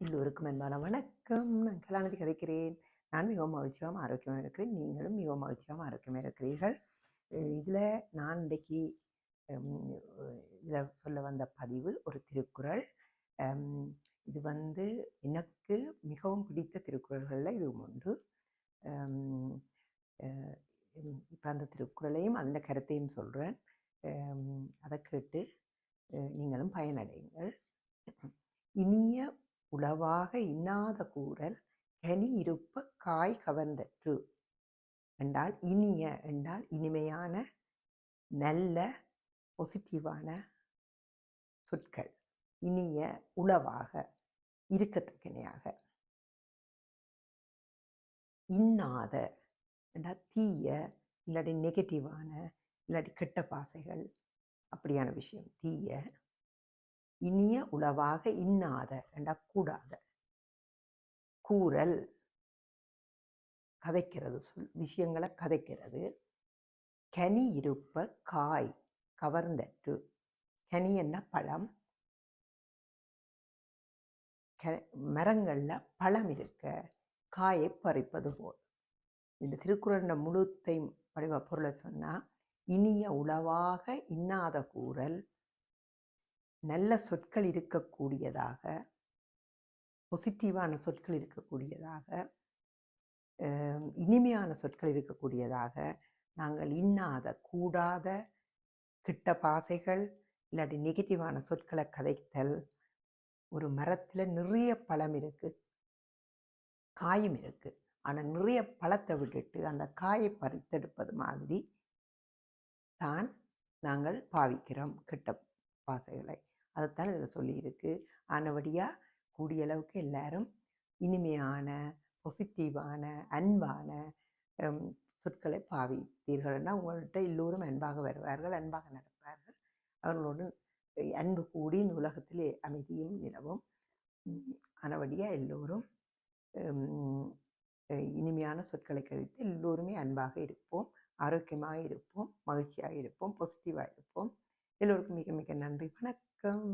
எல்லோருக்கும் அன்பான வணக்கம். நான் கலாநிதி கதைக்கிறேன். நான் மிகவும் மகிழ்ச்சியாகவும் ஆரோக்கியமாக இருக்கிறேன். நீங்களும் மிகவும் மகிழ்ச்சியாகவும் ஆரோக்கியமாக இருக்கிறீர்கள். இதில் நான் இன்றைக்கு இதில் சொல்ல வந்த பதிவு ஒரு திருக்குறள். இது வந்து எனக்கு மிகவும் பிடித்த திருக்குறள்களில் இது ஒன்று. இப்போ அந்த திருக்குறளையும் அந்த கருத்தையும் சொல்கிறேன் அதை கேட்டு நீங்களும் பயனடையுங்கள். இனிய உளவாக இன்னாத கூறல் கனி இருப்ப காய் கவர்ந்தற்று. என்றால் இனிய என்றால் இனிமையான நல்ல பொசிட்டிவான சொற்கள். இனிய உளவாக இருக்கத்தக்கனையாக. இன்னாத என்றால் தீய இல்லாட்டி நெகட்டிவான இல்லாட்டி கெட்ட பாசைகள் அப்படியான விஷயம். தீய இனிய உளவாக இன்னாத ரெண்டா கூடாத. கூறல். கதைக்கிறது சொல் விஷயங்களை கதைக்கிறது. கனி இருப்ப காய் கவர்ந்தற்று. கனி என்ன பழம்? மரங்களில் பழம் இருக்க காயை பறிப்பது போல். இந்த திருக்குறள் முழுத்தை படிவ பொருளை சொன்னால் இனிய உளவாக இன்னாத கூறல் நல்ல சொற்கள் இருக்கக்கூடியதாக பொசிட்டிவான சொற்கள் இருக்கக்கூடியதாக இனிமையான சொற்கள் இருக்கக்கூடியதாக நாங்கள் இன்னாத கூடாத கிட்ட பாசைகள் இல்லாட்டி நெகட்டிவான சொற்களை கதைத்தல் ஒரு மரத்தில் நிறைய பழம் இருக்குது காயும் இருக்குது ஆனால் நிறைய பழத்தை விட்டுட்டு அந்த காயை பறித்தெடுப்பது மாதிரி தான் நாங்கள் பாவிக்கிறோம் கிட்ட பாசைகளை. அதைத்தான் இதில் சொல்லியிருக்கு. ஆனபடியாக கூடிய அளவுக்கு எல்லாரும் இனிமையான பொசிட்டிவான அன்பான சொற்களை பாவித்தீர்கள்னா உங்கள்கிட்ட எல்லோரும் அன்பாக வருவார்கள் அன்பாக நடப்பார்கள். அவர்களோடு அன்பு கூடி இந்த உலகத்திலே அமைதியும் நிலவும். ஆனபடியாக எல்லோரும் இனிமையான சொற்களை கழித்து எல்லோருமே அன்பாக இருப்போம் ஆரோக்கியமாக இருப்போம் மகிழ்ச்சியாக இருப்போம் பாசிட்டிவாக இருப்போம். எல்லோருக்கும் மிக மிக நன்றி. வணக்கம்.